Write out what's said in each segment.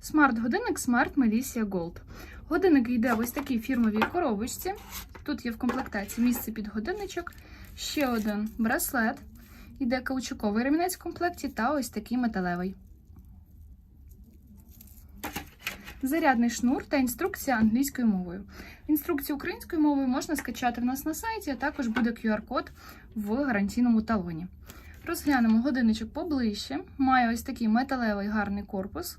Смарт-годинник Smart Melissa Gold. Годинник йде в ось такій фірмовій коробочці. Тут є в комплектації місце під годинничок, ще один браслет. Іде каучуковий ремінець в комплекті та ось такий металевий. Зарядний шнур та інструкція англійською мовою. Інструкцію українською мовою можна скачати в нас на сайті, а також буде QR-код в гарантійному талоні. Розглянемо годинничок поближче. Має ось такий металевий гарний корпус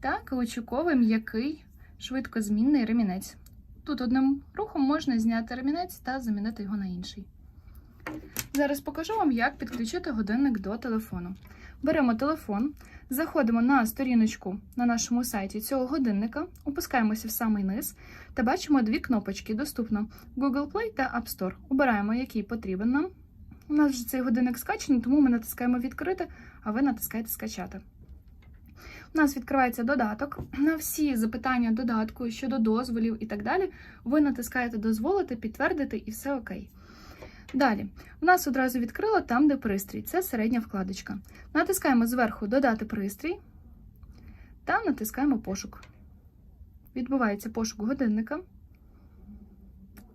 та каучуковий м'який швидкозмінний ремінець. Тут одним рухом можна зняти ремінець та замінити його на інший. Зараз покажу вам, як підключити годинник до телефону. Беремо телефон, заходимо на сторіночку на нашому сайті цього годинника, опускаємося в самий низ та бачимо дві кнопочки. Доступно Google Play та App Store. Обираємо, який потрібен нам. У нас вже цей годинник скачаний, тому ми натискаємо відкрити, а ви натискаєте скачати. У нас відкривається додаток. На всі запитання додатку щодо дозволів і так далі, ви натискаєте дозволити, підтвердити і все окей. Далі, у нас одразу відкрило там, де пристрій. Це середня вкладочка. Натискаємо зверху Додати пристрій та натискаємо пошук. Відбувається пошук годинника.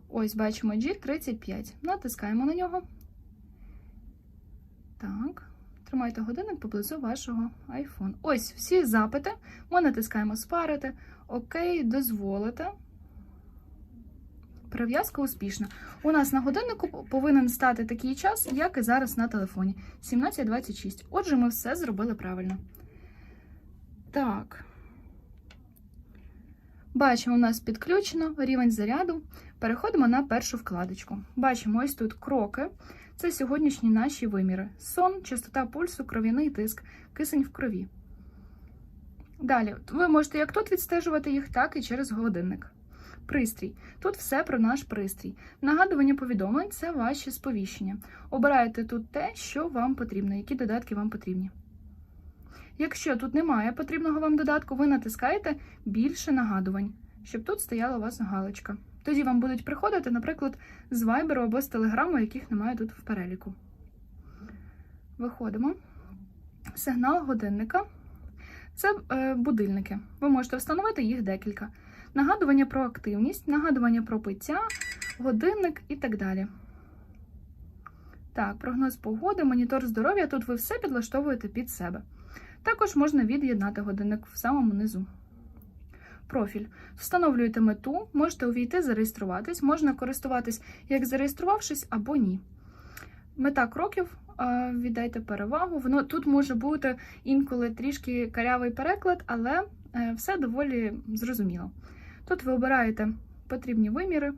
Ось бачимо G35. Натискаємо на нього. Так. Тримайте годинник поблизу вашого iPhone. Ось всі запити. Ми натискаємо спарити. Окей, дозволите. Перев'язка успішна. У нас на годиннику повинен стати такий час, як і зараз на телефоні. 17.26. Отже, ми все зробили правильно. Так. Бачимо, у нас підключено рівень заряду. Переходимо на першу вкладочку. Бачимо ось тут кроки. Це сьогоднішні наші виміри: сон, частота пульсу, кров'яний тиск, кисень в крові. Далі, ви можете як тут відстежувати їх, так і через годинник. Пристрій. Тут все про наш пристрій. Нагадування повідомлень це ваші сповіщення. Обираєте тут те, що вам потрібно, які додатки вам потрібні. Якщо тут немає потрібного вам додатку, ви натискаєте більше нагадувань, щоб тут стояла у вас галочка. Тоді вам будуть приходити, наприклад, з Viber або з Telegram, яких немає тут в переліку. Виходимо. Сигнал годинника. Це е, будильники. Ви можете встановити їх декілька. Нагадування про активність, нагадування про пиття, годинник і так далі. Так, прогноз погоди, монітор здоров'я. Тут ви все підлаштовуєте під себе. Також можна від'єднати годинник в самому низу. Профіль. Встановлюєте мету, можете увійти, зареєструватись, можна користуватись як зареєструвавшись або ні. Мета кроків. Віддайте перевагу. Воно тут може бути інколи трішки карявий переклад, але е, все доволі зрозуміло. Тут ви обираєте потрібні виміри,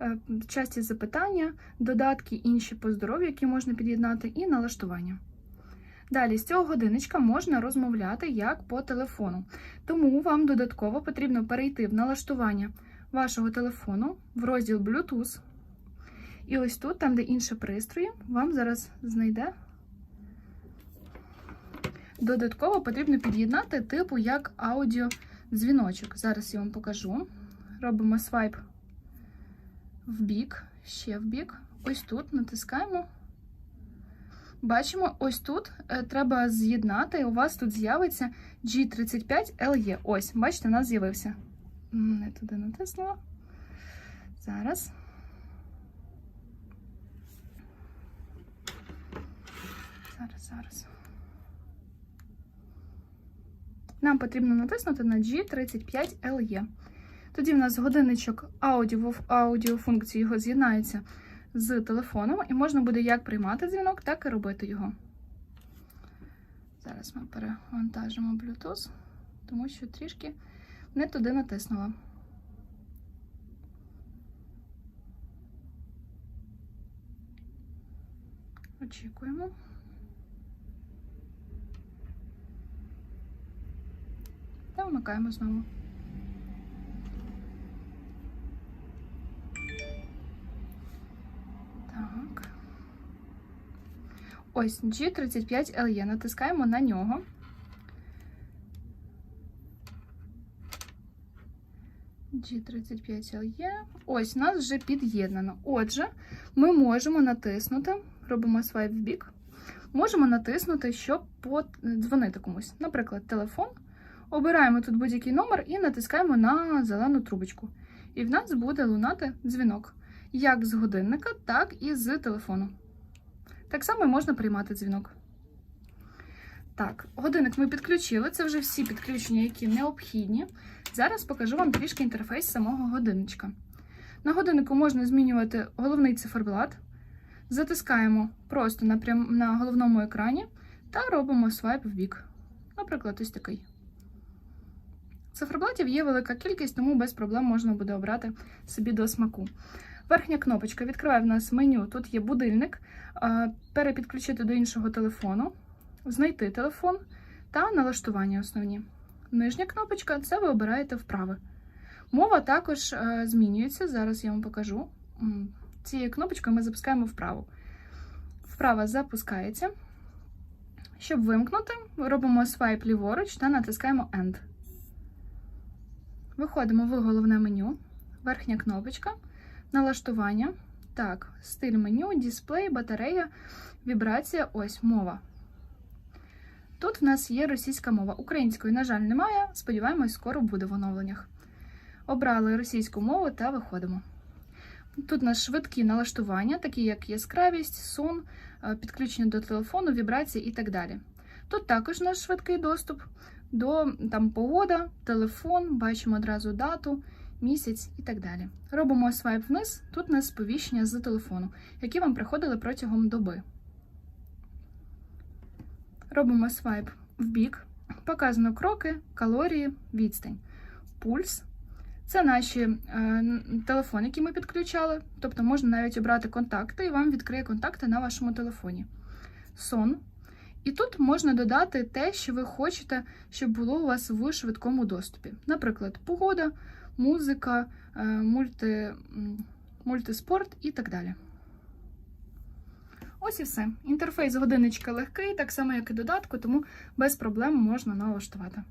е, часті запитання, додатки інші по здоров'ю, які можна під'єднати, і налаштування. Далі з цього годинничка можна розмовляти як по телефону. Тому вам додатково потрібно перейти в налаштування вашого телефону в розділ Bluetooth. І ось тут, там, де інші пристрої, вам зараз знайде. Додатково потрібно під'єднати типу як аудіодзвіночок. Зараз я вам покажу. Робимо свайп в бік, ще в бік. Ось тут натискаємо. Бачимо, ось тут е, треба з'єднати, і у вас тут з'явиться G35LE. Ось, бачите, у нас з'явився. Не туди натиснула. Зараз. Зараз, зараз. Нам потрібно натиснути на G35LE. Тоді в нас годинничок аудіо, аудіофункції його з'єднається з телефоном, і можна буде як приймати дзвінок, так і робити його. Зараз ми перевантажимо Bluetooth, тому що трішки не туди натиснула. Очікуємо. Та вмикаємо знову. Так. Ось G35LE. Натискаємо на нього. G35LE. Ось нас вже під'єднано. Отже, ми можемо натиснути, робимо свайп в бік. можемо натиснути, щоб подзвонити комусь. Наприклад, телефон. Обираємо тут будь-який номер і натискаємо на зелену трубочку. І в нас буде лунати дзвінок як з годинника, так і з телефону. Так само можна приймати дзвінок. Так, годинник ми підключили. Це вже всі підключення, які необхідні. Зараз покажу вам трішки інтерфейс самого годинничка. На годиннику можна змінювати головний циферблат. Затискаємо просто на, прям... на головному екрані та робимо свайп в бік. Наприклад, ось такий. Циферблатів є велика кількість, тому без проблем можна буде обрати собі до смаку. Верхня кнопочка відкриває в нас меню. Тут є будильник, перепідключити до іншого телефону, знайти телефон та налаштування основні. Нижня кнопочка це ви обираєте вправи. Мова також е, змінюється. Зараз я вам покажу. Цією кнопочкою ми запускаємо вправу. Вправа запускається. Щоб вимкнути, робимо свайп ліворуч та натискаємо End. Виходимо в головне меню, верхня кнопочка, налаштування. Так, стиль меню, дисплей, батарея, вібрація, ось мова. Тут в нас є російська мова. Української, на жаль, немає. Сподіваємось, скоро буде в оновленнях. Обрали російську мову та виходимо. Тут у нас швидкі налаштування, такі як яскравість, сон, е, підключення до телефону, вібрації і так далі. Тут також наш швидкий доступ до там погода, телефон, бачимо одразу дату, місяць і так далі. Робимо свайп вниз. Тут у нас сповіщення з телефону, які вам приходили протягом доби. Робимо свайп в бік, показано кроки, калорії, відстань, пульс. Це наші е, телефони, які ми підключали. Тобто можна навіть обрати контакти, і вам відкриє контакти на вашому телефоні. Сон. І тут можна додати те, що ви хочете, щоб було у вас в швидкому доступі. Наприклад, погода, музика, е, мульти, мультиспорт і так далі. Ось і все. Інтерфейс годинничка легкий, так само, як і додатку, тому без проблем можна налаштувати.